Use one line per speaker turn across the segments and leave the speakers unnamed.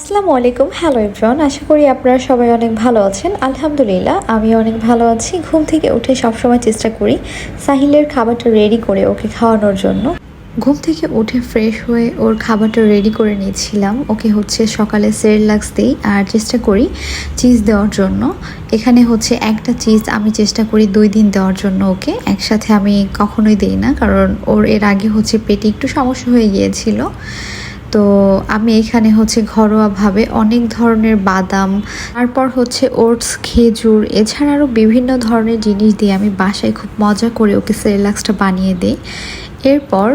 আসসালামু আলাইকুম। Hello everyone আশা করি আপনারা সবাই অনেক ভালো আছেন। আলহামদুলিল্লাহ আমি অনেক ভালো আছি। ঘুম থেকে উঠে সবসময় চেষ্টা করি সাহিলের খাবারটা রেডি করে ওকে খাওয়ানোর জন্য। ঘুম থেকে উঠে ফ্রেশ হয়ে ওর খাবারটা রেডি করে নিয়েছিলাম। ওকে হচ্ছে সকালে সেরেলাক্স দিই আর চেষ্টা করি চিজ দেওয়ার জন্য। এখানে হচ্ছে একটা চিজ আমি চেষ্টা করি দুই দিন দেওয়ার জন্য ওকে। একসাথে আমি কখনোই দিই না, কারণ ওর এর আগে হচ্ছে পেটে একটু সমস্যা হয়ে গিয়েছিল। তো আমি এখানে হচ্ছে ঘরোয়াভাবে অনেক ধরনের বাদাম, তারপর হচ্ছে ওটস, খেজুর, এছাড়া আরও বিভিন্ন ধরনের জিনিস দিয়ে আমি বাসায় খুব মজা করে ওকে সেরেলাক্সটা বানিয়ে দিই। এরপর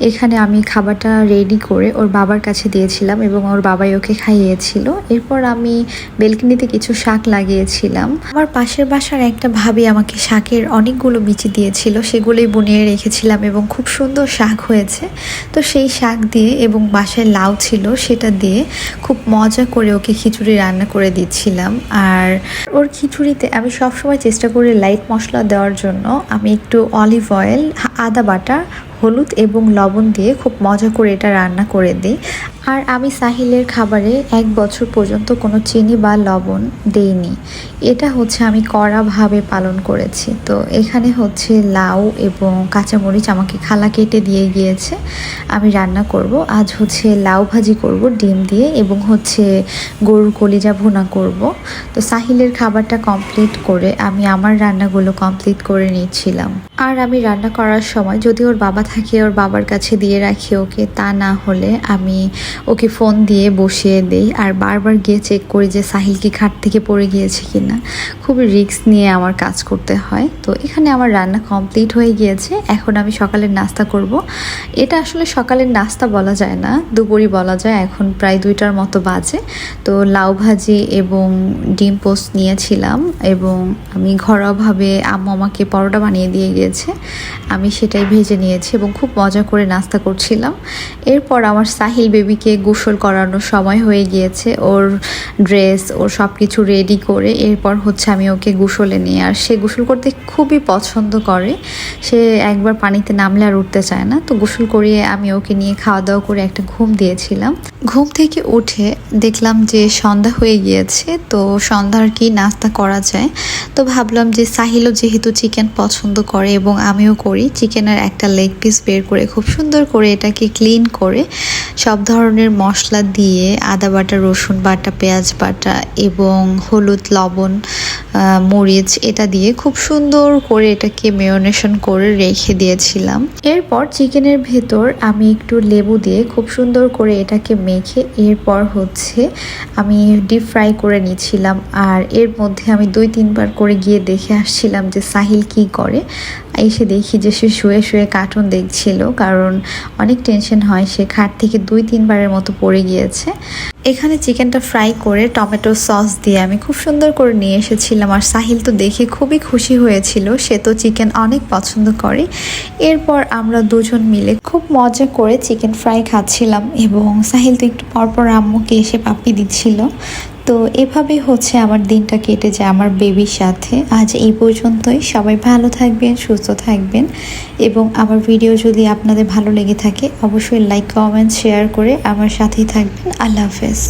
এখানে আমি খাবারটা রেডি করে ওর বাবার কাছে দিয়েছিলাম এবং ওর বাবাই ওকে খাইয়েছিল। এরপর আমি বেলকনিতে কিছু শাক লাগিয়েছিলাম। আমার পাশের বাসার একটা ভাবি আমাকে শাকের অনেকগুলো বিচি দিয়েছিল, সেগুলোই বুনিয়ে রেখেছিলাম এবং খুব সুন্দর শাক হয়েছে। তো সেই শাক দিয়ে এবং বাসায় লাউ ছিল, সেটা দিয়ে খুব মজা করে ওকে খিচুড়ি রান্না করে দিচ্ছিলাম। আর ওর খিচুড়িতে আমি সবসময় চেষ্টা করি লাইট মশলা দেওয়ার জন্য। আমি একটু অলিভ অয়েল আদা বাটা হলুদ এবং লবণ দিয়ে খুব মজা করে এটা রান্না করে দিই। আর আমি সাহিলের খাবারে এক বছর পর্যন্ত কোনো চিনি বা লবণ দেইনি। এটা হচ্ছে আমি কড়াভাবে পালন করেছি। তো এখানে হচ্ছে লাউ এবং কাঁচামরিচ আমাকে খালা কেটে দিয়ে গিয়েছে। আমি রান্না করব। আজ হচ্ছে লাউ ভাজি করব, ডিম দিয়ে এবং হচ্ছে গরুর কলিজা ভুনা করব। তো সাহিলের খাবারটা কমপ্লিট করে আমি আমার রান্নাগুলো কমপ্লিট করে নিচ্ছিলাম। আর আমি রান্না করার সময় যদি ওর বাবা থাকে, ওর বাবার কাছে দিয়ে রাখি ওকে, তা না হলে আমি ওকে ফোন দিয়ে বসিয়ে দেই আর বারবার গিয়ে চেক করি যে সাহিল কি খাট থেকে পড়ে গিয়েছে কি না খুবই রিস্ক নিয়ে আমার কাজ করতে হয়। তো এখানে আমার রান্না কমপ্লিট হয়ে গিয়েছে। এখন আমি সকালের নাস্তা করব। এটা আসলে সকালের নাস্তা বলা যায় না, দুপুরই বলা যায়, এখন প্রায় দুইটার মতো বাজে। তো লাউ ভাজি এবং ডিম পোস্ট নিয়েছিলাম এবং আমি ঘরোয়াভাবে আম্মু আমাকে পরোটা বানিয়ে দিয়ে গিয়েছে। আমি সেটাই ভেজে নিয়েছি এবং খুব মজা করে নাস্তা করছিলাম। এরপর আমার সাহিল বেবিকে গোসল করানোর সময় হয়ে গিয়েছে। ওর ড্রেস, ওর সব কিছু রেডি করে এরপর হচ্ছে আমি ওকে গোসলে নিয়ে, আর সে গোসল করতে খুবই পছন্দ করে। সে একবার পানিতে নামলে আর উঠতে চায় না। তো গোসল করিয়ে আমি ওকে নিয়ে খাওয়া দাওয়া করে একটা ঘুম দিয়েছিলাম। ঘুম থেকে উঠে দেখলাম যে সন্ধ্যা হয়ে গিয়েছে, তো সন্ধ্যার কি নাস্তা করা যায়? তো ভাবলাম যে সাহিলও যেহেতু চিকেন পছন্দ করে এবং আমিও করি, চিকেনের একটা লেগ পিস বের করে, খুব সুন্দর করে এটাকে ক্লিন করে সব ধরনের মশলা দিয়ে আদা বাটা, রসুন বাটা, পেঁয়াজ বাটা এবং হলুদ লবণ মরিচ এটা দিয়ে খুব সুন্দর করে এটাকে মেয়নেশন করে রেখে দিয়েছিলাম। এরপর চিকেনের ভেতর আমি একটু লেবু দিয়ে খুব সুন্দর করে এটাকে মেখে এরপর হচ্ছে আমি ডিপ ফ্রাই করে নিয়েছিলাম। আর এর মধ্যে আমি দুই, তিনবার করে গিয়ে দেখে আসছিলাম যে সাহিল কি করে। এসে দেখি যে সে শুয়ে শুয়ে কার্টুন দেখছিল, কারণ অনেক টেনশন হয়, সে খাট থেকে দুই, তিনবারের মতো পড়ে গিয়েছে। এখানে চিকেনটা ফ্রাই করে টমেটো সস দিয়ে আমি খুব সুন্দর করে নিয়ে এসেছিলাম আর সাহিল তো দেখে খুবই খুশি হয়েছিল। সে তো চিকেন অনেক পছন্দ করে। এরপর আমরা দুজন মিলে খুব মজা করে চিকেন ফ্রাই খাচ্ছিলাম এবং সাহিল তো একটু পরপর আম্মুকে এসে পাপি দিচ্ছিল। তো এভাবে হচ্ছে আমার দিনটা কেটে যায় আমার বেবির সাথে। আজ এই পর্যন্তই। সবাই ভালো থাকবেন, সুস্থ থাকবেন এবং আমার ভিডিও যদি আপনাদের ভালো লেগে থাকে, অবশ্যই লাইক কমেন্ট শেয়ার করে আমার সাথেই থাকবেন। আল্লাহ হাফেজ।